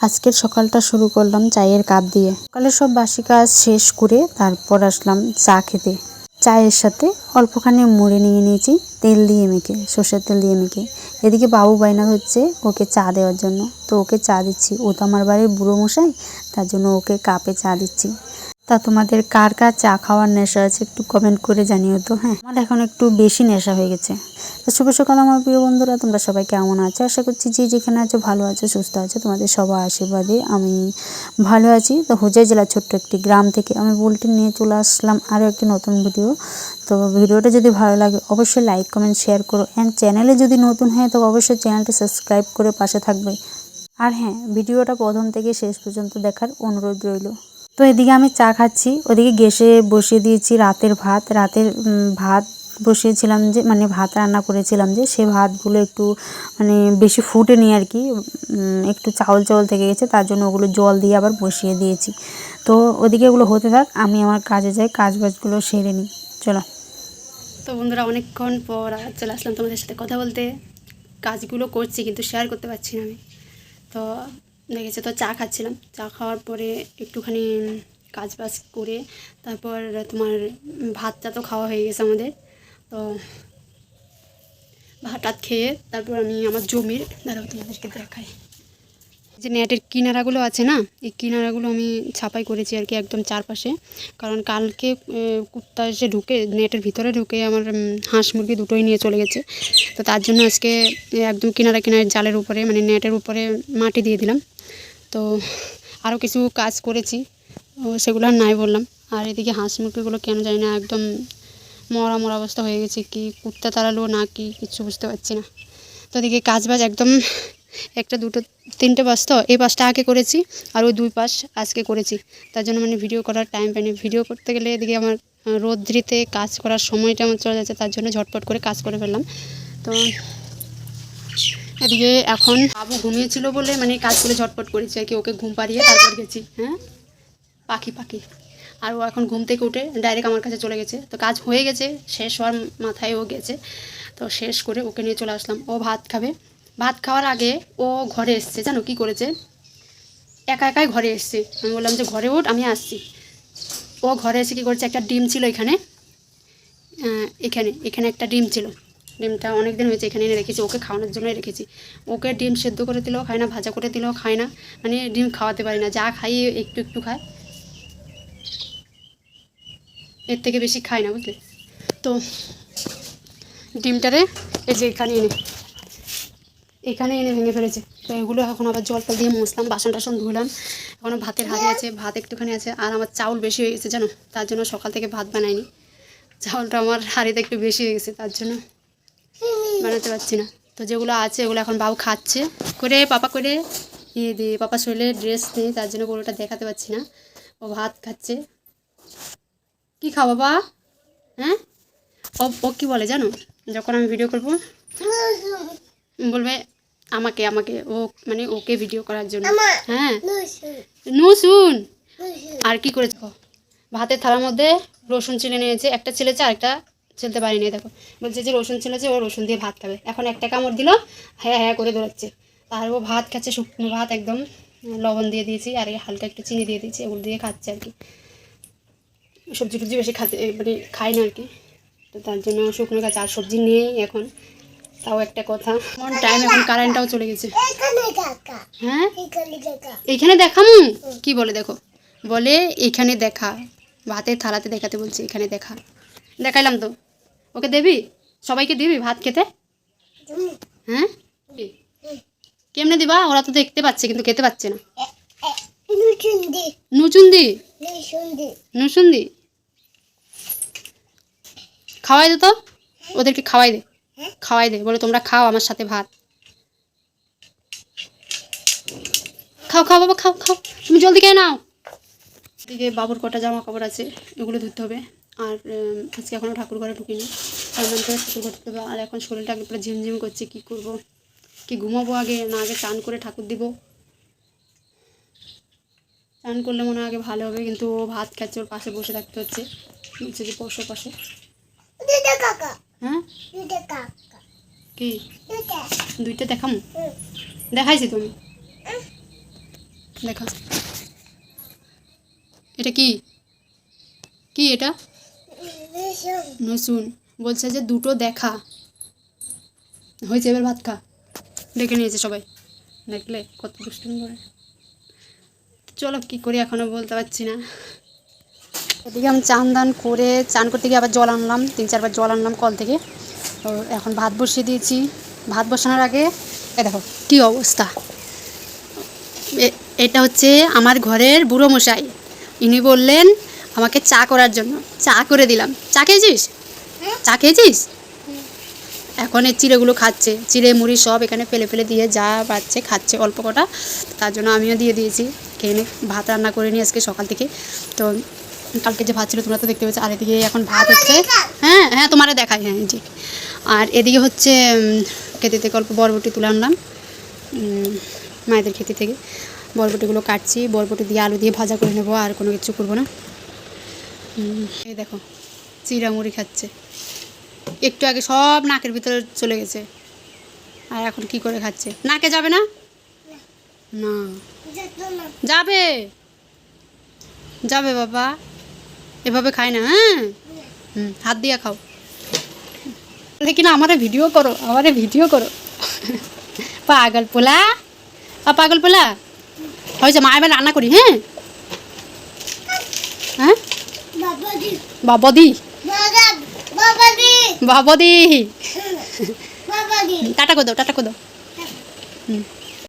আজকের সকালটা শুরু করলাম চায়ের কাপ দিয়ে। সকালে সব বাসি কাজ শেষ করে তারপর আসলাম চা খেতে। চায়ের সাথে অল্পখানি মুড়ে নিয়ে নিয়েছি, তেল দিয়ে মেখে, সর্ষের তেল দিয়ে মেখে। এদিকে বাবু বাইনা হচ্ছে ওকে চা দেওয়ার জন্য। তো ওকে চা দিচ্ছি। ও তো আমার বাড়ির বুড়ো মশাই, তার জন্য ওকে কাপে চা দিচ্ছি। তা তোমাদের কার কার চা খাওয়ার নেশা আছে একটু কমেন্ট করে জানিও তো হ্যাঁ? আমার এখন একটু বেশি নেশা হয়ে গেছে। তো শুভ সকাল আমার প্রিয় বন্ধুরা, তোমরা সবাই কেমন আছো? আশা করছি যে যেখানে আছো ভালো আছো, সুস্থ আছো, তোমাদের সবার আশীর্বাদে আমি ভালো আছি। তো হোজাই জেলার ছোট্ট একটি গ্রাম থেকে আমি বুলটি নিয়ে চলে আসলাম আরও একটি নতুন ভিডিও। তো ভিডিওটা যদি ভালো লাগে, অবশ্যই লাইক কমেন্ট শেয়ার করো। অ্যান্ড চ্যানেলে যদি নতুন হয় তো অবশ্যই চ্যানেলটি সাবস্ক্রাইব করে পাশে থাকবে। আর হ্যাঁ ভিডিওটা প্রথম থেকে শেষ পর্যন্ত দেখার অনুরোধ রইল। তো এদিকে আমি চা খাচ্ছি। ওদিকে গ্যাসে বসিয়ে দিয়েছি রাতের ভাত। রাতের ভাত বসিয়েছিলাম যে মানে ভাত রান্না করেছিলাম যে, সে ভাতগুলো একটু মানে বেশি ফুটেনি আর কি একটু চাউল চাউল থেকে গেছে, তার জন্য ওগুলো জল দিয়ে আবার বসিয়ে দিয়েছি। তো ওদিকে ওগুলো হতে থাক, আমি আমার কাজে যাই কাজ বাজগুলো সেরে নিই। চলো। তো বন্ধুরা, অনেকক্ষণ পর চলে আসলাম তোমাদের সাথে কথা বলতে। কাজগুলো করছি কিন্তু শেয়ার করতে পারছি না আমি। তো দেখেছ তো চা খাচ্ছিলাম। চা খাওয়ার পরে একটুখানি কাজ বাজ করে তারপর তোমার ভাতটা তো খাওয়া হয়ে গেছে আমাদের। তো ভাত টাত খেয়ে তারপর আমি আমার জমির, দাঁড়াও তোমাদেরকে দেখাই। যে নেটের কিনারাগুলো আছে না, এই কিনারাগুলো আমি ছাপাই করেছি আর কি একদম চারপাশে। কারণ কালকে কুত্তা এসে ঢুকে, নেটের ভিতরে ঢুকে আমার হাঁস মুরগি দুটোই নিয়ে চলে গেছে। তো তার জন্য আজকে একদম কিনারা কিনারে জালের উপরে মানে নেটের উপরে মাটি দিয়ে দিলাম। তো আরও কিছু কাজ করেছি সেগুলো আর নাই বললাম। আর এদিকে হাঁস মুরগিগুলো কেন জানি না একদম মরা মরা অবস্থা হয়ে গেছে। কি কুত্তা তাড়ালো না কি, কিছু বুঝতে পারছি না। তো এদিকে কাজ বাজ একদম একটা, দুটো, তিনটে পাশ তো, এই পাশটা আগে করেছি আর ওই দুই পাশ আজকে করেছি। তার জন্য মানে ভিডিও করার টাইম পাইনি। ভিডিও করতে গেলে এদিকে আমার রোদ্রিতে কাজ করার সময়টা আমার চলে যাচ্ছে, তার জন্য ঝটপট করে কাজ করে ফেললাম। তো এদিকে এখন বাবু ঘুমিয়েছিল বলে মানে কাজগুলো ঝটপট করেছি আর কি, ওকে ঘুম পাড়িয়ে তারপর গেছি হ্যাঁ? পাখি পাখি। আর ও এখন ঘুম থেকে উঠে ডাইরেক্ট আমার কাছে চলে গেছে। তো কাজ হয়ে গেছে, শেষ হওয়ার মাথায় ও গেছে। তো শেষ করে ওকে নিয়ে চলে আসলাম। ও ভাত খাবে। ভাত খাওয়ার আগে ও ঘরে এসছে। জানো কি করেছে? একা একাই ঘরে এসছে। আমি বললাম যে ঘরে উঠ আমি আসছি। ও ঘরে এসে কী করেছে? একটা ডিম ছিল এখানে। এখানে এখানে একটা ডিম ছিল। ডিমটা অনেক দিন হয়েছে, এখানে এনে রেখেছি। ওকে খাওয়ানোর জন্যই রেখেছি। ওকে ডিম সেদ্ধ করে দিলেও খায় না, ভাজা করে দিলেও খায় না। মানে ডিম খাওয়াতে পারি না। যা খাই একটু একটু খায়। এর থেকে বেশি খায় না, বুঝলে? তো ডিমটারে এই যে এখানে এনে। এখানে এনে ভেঙে ফেলেছে। তো এগুলো এখন আবার জলটা দিয়ে মুছলাম, বাসন টাসন ধুলাম। এখনও ভাতের হাঁড়ি আছে, ভাত একটুখানি আছে, আর আমার চাউল বেশি হয়ে গেছে জানো? তার জন্য সকাল থেকে ভাত বানাইনি। চাউলটা আমার হাঁড়িতে একটু বেশি হয়ে গেছে, তার জন্য বানাতে পারছি না। তো যেগুলো আছে ওগুলো এখন বাবু খাচ্ছে। করে, পাপা করে ইয়ে দিয়ে পাপা শরীরে ড্রেস নেই তার জন্য পুরোটা দেখাতে পারছি না। ও ভাত খাচ্ছে। কি খাও বাবা? হ্যাঁ? ও ও কী বলে জানো? যখন আমি ভিডিও করব, বলবে আমাকে আমাকে ও মানে ওকে ভিডিও করার জন্য। হ্যাঁ। নু শুন। আর কি করেছে দেখো, ভাতের থালার মধ্যে রসুন চিলে নিয়েছে। একটা ছেলেছে আরেকটা ছেলতে পারিনি দেখো। বলছে যে রসুন ছেলেছে ও রসুন দিয়ে ভাত খাবে। এখন একটা কামড় দিল হ্যাঁ হ্যাঁ করে দৌড়াচ্ছে আর ও ভাত খাচ্ছে শুকনো ভাত একদম লবণ দিয়ে দিয়েছি আর এই হালকা একটু চিনি দিয়ে দিয়েছি এগুলো দিয়ে খাচ্ছে আর কি। সবজি টবজি বেশি খাতে মানে খায় না আর কি। তো তার জন্য শুকনো গাছ আর সবজি নেই এখন। তাও একটা কথা। এখন টাইম এখন কারেন্টটাও চলে গেছে। হ্যাঁ? এইখানে দেখামু কি বলে দেখো? বলে এইখানে দেখা। ভাতের থালাতে দেখাতে বলছি এখানে দেখা। দেখাইলাম তো। ওকে দেবি? সবাইকে দিবি ভাত খেতে? হ্যাঁ? কেমনে দিবা? ওরা তো দেখতে পাচ্ছে কিন্তু খেতে পাচ্ছে না। নুচুন্দি। নুসুন্দি খাওয়াই দে তো। ওদেরকে খাওয়াই দে। খাওয়াই দে। বলে, তোমরা খাও আমার সাথে ভাত। খাও খাও, বাবা, খাও খাও। তুমি জলদি খেয়ে নাও। এদিকে বাবুর কটা জামা কাপড় আছে, এগুলো ধুতে হবে। আর আজকে এখনও ঠাকুর ঘরে ঢুকিনি। স্নান করে ঠাকুর ঘরে হবে। আর এখন শরীরটা একবার ঝিমঝিম করছে, কি করব? কি ঘুমাবো আগে? না আগে চান করে ঠাকুর দিব। চান করলে মনে হয় আগে ভালো হবে, কিন্তু ও ভাত খাচ্ছে, ওর পাশে বসে থাকতে হচ্ছে। বলছে যে, বসো পাশে হ্যাঁ? কি? দুইটা দেখাম? দেখাইছি তুমি। দেখা। এটা কি? কি এটা? নসুন বলছে যে দুটো দেখা। হয়েছে, এবার ভাত খা। ডেকে নিয়েছে সবাই। দেখলে কত দুষ্টুমি করে। চলো, কি করি এখনও বলতে পারছি না। এদিকে আমি চান দান করে, চান করতে গিয়ে আবার জল আনলাম, তিন চারবার জল আনলাম কল থেকে। তো এখন ভাত বসিয়ে দিয়েছি। ভাত বসানোর আগে এ দেখো কী অবস্থা। এটা হচ্ছে আমার ঘরের বুড়ো মশাই। ইনি বললেন আমাকে চা করার জন্য। চা করে দিলাম। চা খেয়েছিস? চা খেয়েছিস? এখন এই চিড়েগুলো খাচ্ছে। চিড়ে, মুড়ি সব এখানে ফেলে ফেলে দিয়ে যা পাচ্ছে, খাচ্ছে অল্প কটা। তার জন্য আমিও দিয়ে দিয়েছি। খেয়ে ভাত রান্না করে নিই আজকে সকাল থেকে। তো কালকে যে ভাত ছিল তোমরা তো দেখতে পেয়েছ। আর এদিকে এখন ভাত হচ্ছে হ্যাঁ হ্যাঁ তোমারে দেখাই হ্যাঁ ঠিক আর এদিকে হচ্ছে খেতে থেকে অল্প বরবটি তুলে আনলাম মায়েদের খেতে থেকে। বরবটিগুলো কাটছি বরবটি দিয়ে আলু দিয়ে ভাজা করে নেব আর কোনো কিছু করব না। এই দেখো চিড়া মুড়ি খাচ্ছে। একটু আগে সব নাকের ভিতরে চলে গেছে। আর এখন কি করে খাচ্ছে? নাকে যাবে না? না। যাবে? যাবে বাবা। এভাবে খায় না হ্যাঁ? হুম হাত দিয়ে খাও। লেকিন আমারে ভিডিও করো আমারে ভিডিও করো। পাগল পোলা আ পাগল পোলা? হয়েছে মা এবার রান্না করি হ্যাঁ? হ্যাঁ? বাবদি। বাবদি। টাটা করে দাও টাটা করে দাও। হুম।